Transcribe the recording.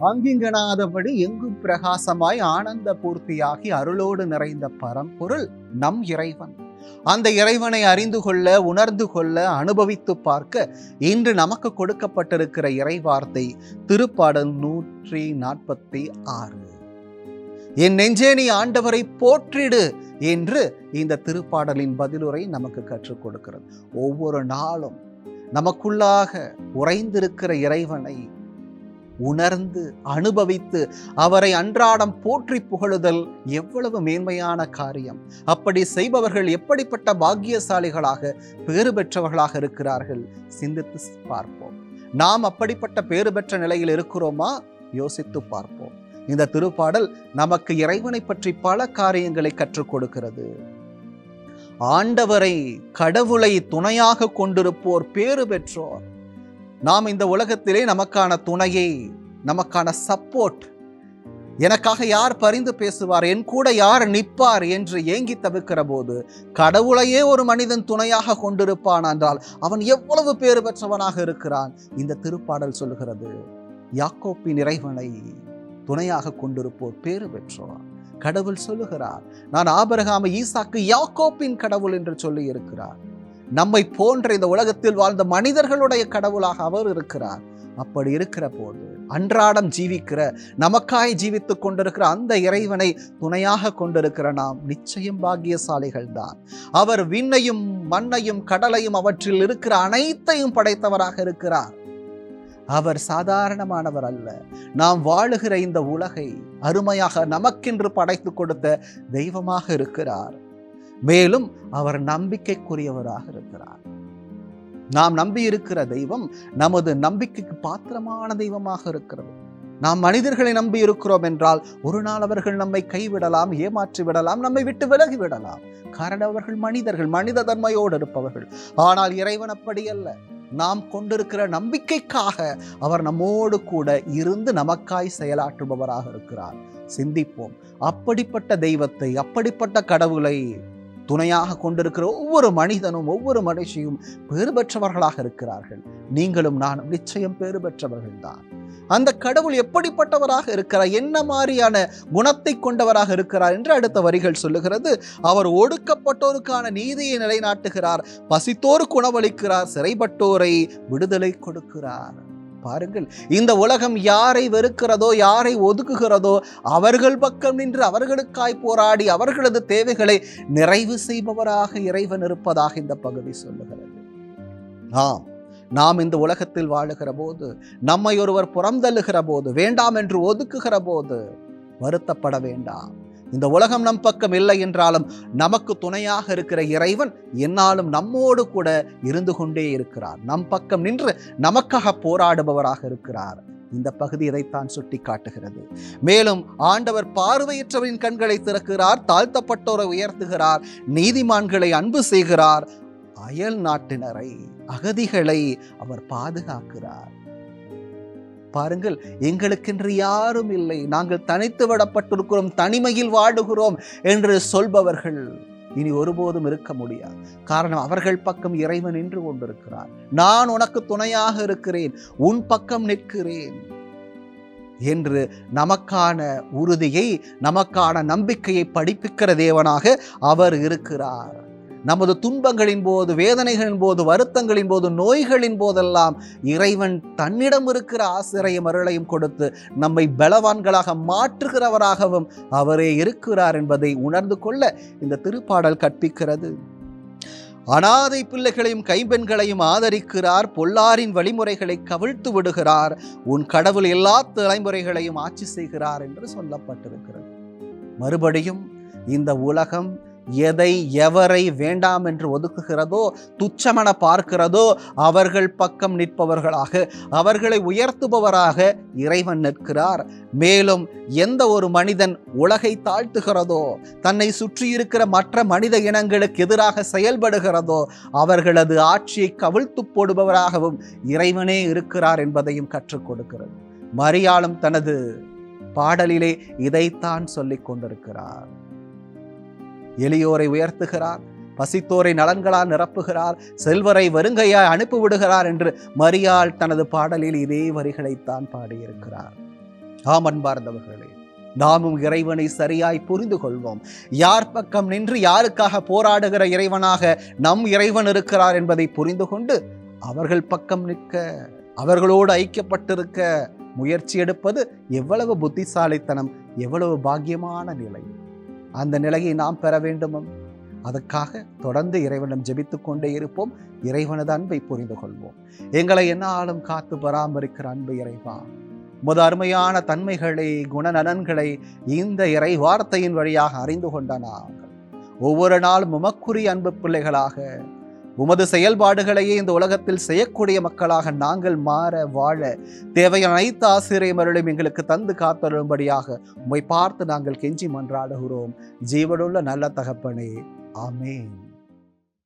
அங்கிங்கனாதபடி எங்கும் பிரகாசமாய் ஆனந்த பூர்த்தியாகி அருளோடு நிறைந்த பரம்பொருள் நம் இறைவன். அந்த இறைவனை அறிந்து கொள்ள உணர்ந்து கொள்ள அனுபவித்து பார்க்க இன்று நமக்கு கொடுக்கப்பட்டிருக்கிற இறைவார்த்தை திருப்பாடல் நூற்றி நாற்பத்தி ஆறு. என் நெஞ்சே நீ ஆண்டவரை போற்றிடு என்று இந்த திருப்பாடலின் பதிலுரை நமக்கு கற்றுக் கொடுக்கிறது. ஒவ்வொரு நாளும் நமக்குள்ளாக உறைந்திருக்கிற இறைவனை உணர்ந்து அனுபவித்து அவரை அன்றாடம் போற்றி புகழுதல் எவ்வளவு மேன்மையான காரியம். அப்படி செய்பவர்கள் எப்படிப்பட்ட பாக்கியசாலிகளாக பேறு பெற்றவர்களாக இருக்கிறார்கள்? சிந்தித்து பார்ப்போம். நாம் அப்படிப்பட்ட பேறு பெற்ற நிலையில் இருக்கிறோமா? யோசித்து பார்ப்போம். இந்த திருப்பாடல் நமக்கு இறைவனை பற்றி பல காரியங்களை கற்றுக் கொடுக்கிறது. ஆண்டவரை கடவுளை துணையாக கொண்டிருப்போர் பேறு பெற்றோர். நாம் இந்த உலகத்திலே நமக்கான துணையை நமக்கான சப்போர்ட் எனக்காக யார் பரிந்து பேசுவார்? என் கூட யார் நிற்பார்? என்று ஏங்கி தவிக்கிற போது கடவுளையே ஒரு மனிதன் துணையாக கொண்டிருப்பான் என்றால் அவன் எவ்வளவு பேறு பெற்றவனாக இருக்கிறான்? இந்த திருப்பாடல் சொல்லுகிறது யாக்கோப்பின் இறைவனை துணையாக கொண்டிருப்போர் பேறு பெற்றோர். கடவுள் சொல்லுகிறார் நான் ஆபரகாம ஈசாக்கு யாக்கோப்பின் கடவுள் என்று சொல்லி இருக்கிறார் நம்மை போன்ற இந்த உலகத்தில் வாழ்ந்த மனிதர்களுடைய கடவுளாக அவர் இருக்கிறார். அப்படி இருக்கிற போது அன்றாடம் ஜீவிக்கிற நமக்காய் ஜீவித்துக் கொண்டிருக்கிற அந்த இறைவனை துணையாக கொண்டிருக்கிற நாம் நிச்சயம் பாக்கியசாலிகள் தான். அவர் விண்ணையும் மண்ணையும் கடலையும் அவற்றில் இருக்கிற அனைத்தையும் படைத்தவராக இருக்கிறார். அவர் சாதாரணமானவர் அல்ல. நாம் வாழுகிற இந்த உலகை அருமையாக நமக்கென்று படைத்து கொடுத்த தெய்வமாக இருக்கிறார். மேலும் அவர் நம்பிக்கைக்குரியவராக இருக்கிறார். நாம் நம்பி இருக்கிற தெய்வம் நமது நம்பிக்கைக்கு பாத்திரமான தெய்வமாக இருக்கிறது. நாம் மனிதர்களை நம்பி இருக்கிறோம் என்றால் ஒரு நாள் அவர்கள் நம்மை கைவிடலாம் ஏமாற்றி விடலாம் நம்மை விட்டு விலகி விடலாம். காரணம் அவர்கள் மனிதர்கள் மனித தன்மையோடு இருப்பவர்கள். ஆனால் இறைவன் அப்படி அல்ல. நாம் கொண்டிருக்கிற நம்பிக்கைக்காக அவர் நம்மோடு கூட இருந்து நமக்காய் செயலாற்றுபவராக இருக்கிறார். சிந்திப்போம். அப்படிப்பட்ட தெய்வத்தை அப்படிப்பட்ட கடவுளை துணையாக கொண்டிருக்கிற ஒவ்வொரு மனிதனும் ஒவ்வொரு மனுஷியும் பேறு பெற்றவர்களாக இருக்கிறார்கள். நீங்களும் நானும் நிச்சயம் பேறு தான். அந்த கடவுள் எப்படிப்பட்டவராக இருக்கிறார் என்ன மாதிரியான குணத்தை கொண்டவராக இருக்கிறார் என்று அடுத்த வரிகள் சொல்லுகிறது. அவர் ஒடுக்கப்பட்டோருக்கான நீதியை நிலைநாட்டுகிறார் பசித்தோருக்கு உணவளிக்கிறார் சிறைப்பட்டோரை விடுதலை கொடுக்கிறார். பாருங்கள் இந்த உலகம் யாரை வெறுக்கிறதோ யாரை ஒதுக்குகிறதோ அவர்கள் பக்கம் நின்று அவர்களுக்காய் போராடி அவர்களது தேவைகளை நிறைவு செய்பவராக இறைவன் இருப்பதாக இந்த பகுதி சொல்லுகிறது. ஆம் நாம் இந்த உலகத்தில் வாழுகிற போது நம்மை ஒருவர் புறந்தள்ளுகிற போது வேண்டாம் என்று ஒதுக்குகிற போது வருத்தப்பட வேண்டாம். இந்த உலகம் நம் பக்கம் இல்லை என்றாலும் நமக்கு துணையாக இருக்கிற இறைவன் என்னாலும் நம்மோடு கூட இருந்து கொண்டே இருக்கிறார். நம் பக்கம் நின்று நமக்காக போராடுபவராக இருக்கிறார். இந்த பகுதி இதைத்தான் சுட்டி காட்டுகிறது மேலும் ஆண்டவர் பார்வையற்றவரின் கண்களை திறக்கிறார் தாழ்த்தப்பட்டோரை உயர்த்துகிறார் நீதிமான்களை அன்பு செய்கிறார் அயல் நாட்டினரை அகதிகளை அவர் பாதுகாக்கிறார். பாருங்கள் எங்களுக்கென்று யாரும் இல்லை. நாங்கள் தனித்து விடப்பட்டிருக்கிறோம் தனிமையில் வாடுகிறோம் என்று சொல்பவர்கள் இனி ஒருபோதும் இருக்க முடியாது. காரணம் அவர்கள் பக்கம் இறைவன் நின்று கொண்டிருக்கிறார். நான் உனக்கு துணையாக இருக்கிறேன் உன் பக்கம் நிற்கிறேன் என்று நமக்கான உறுதியை நமக்கான நம்பிக்கையை படிப்பிக்கிற தேவனாக அவர் இருக்கிறார். நமது துன்பங்களின் போது வேதனைகளின் போது வருத்தங்களின் போது நோய்களின் போதெல்லாம் இறைவன் தன்னிடம் இருக்கிற ஆசிரியம் அருளையும் கொடுத்து நம்மை பலவான்களாக மாற்றுகிறவராகவும் அவரே இருக்கிறார் என்பதை உணர்ந்து கொள்ள இந்த திருப்பாடல் கற்பிக்கிறது. அனாதை பிள்ளைகளையும் கைம்பெண்களையும் ஆதரிக்கிறார் பொல்லாரின் வழிமுறைகளை கவிழ்த்து விடுகிறார் உன் கடவுள் எல்லா தலைமுறைகளையும் ஆட்சி செய்கிறார் என்று சொல்லப்பட்டிருக்கிறது. மறுபடியும் இந்த உலகம் எதை எவரை வேண்டாம் என்று ஒதுக்குகிறதோ துச்சமென பார்க்கிறதோ அவர்கள் பக்கம் நிற்பவர்களாக அவர்களை உயர்த்துபவராக இறைவன் நிற்கிறார். மேலும் எந்த ஒரு மனிதன் உலகை தாழ்த்துகிறதோ தன்னை சுற்றியிருக்கிற மற்ற மனித இனங்களுக்கு எதிராக செயல்படுகிறதோ அவர்களது ஆட்சியை கவிழ்த்து போடுபவராகவும் இறைவனே இருக்கிறார் என்பதையும் கற்றுக் கொடுக்கிறது. மரியாளும் தனது பாடலிலே இதைத்தான் சொல்லிக் கொண்டிருக்கிறார். எளியோரை உயர்த்துகிறார் பசித்தோரை நலன்களால் நிரப்புகிறார் செல்வரை வருங்கையாய் அனுப்பிவிடுகிறார் என்று மரியாள் தனது பாடலில் இதே வரிகளைத்தான் பாடியிருக்கிறார். ஆம் அன்பார்ந்தவர்களே நாமும் இறைவனை சரியாய் புரிந்து கொள்வோம். யார் பக்கம் நின்று யாருக்காக போராடுகிற இறைவனாக நம் இறைவன் இருக்கிறார் என்பதை புரிந்து கொண்டு அவர்கள் பக்கம் நிற்க அவர்களோடு ஐக்கியப்பட்டிருக்க முயற்சி எடுப்பது எவ்வளவு புத்திசாலித்தனம் எவ்வளவு பாக்கியமான நிலை. அந்த நிலையை நாம் பெற வேண்டுமும் அதுக்காக தொடர்ந்து இறைவனிடம் ஜெபித்து கொண்டே இருப்போம். இறைவனது அன்பை புரிந்து கொள்வோம். எங்களை என்னாலும் காத்து பராமரிக்கிற அன்பு இறைவா முத அருமையான தன்மைகளை குணநலன்களை இந்த இறை வார்த்தையின் வழியாக அறிந்து கொண்ட நாங்கள். ஒவ்வொரு நாளும் உமக்குரிய அன்பு பிள்ளைகளாக உமது செயல்பாடுகளையே இந்த உலகத்தில் செய்யக்கூடிய மக்களாக நாங்கள் மாற வாழ தேவையான அனைத்து ஆசிரியர்களும் எங்களுக்கு தந்து காத்தருளும்படியாக உம்மை பார்த்து நாங்கள் கெஞ்சி மன்றாடுகிறோம். ஜீவனுள்ள நல்ல தகப்பனே. ஆமேன்.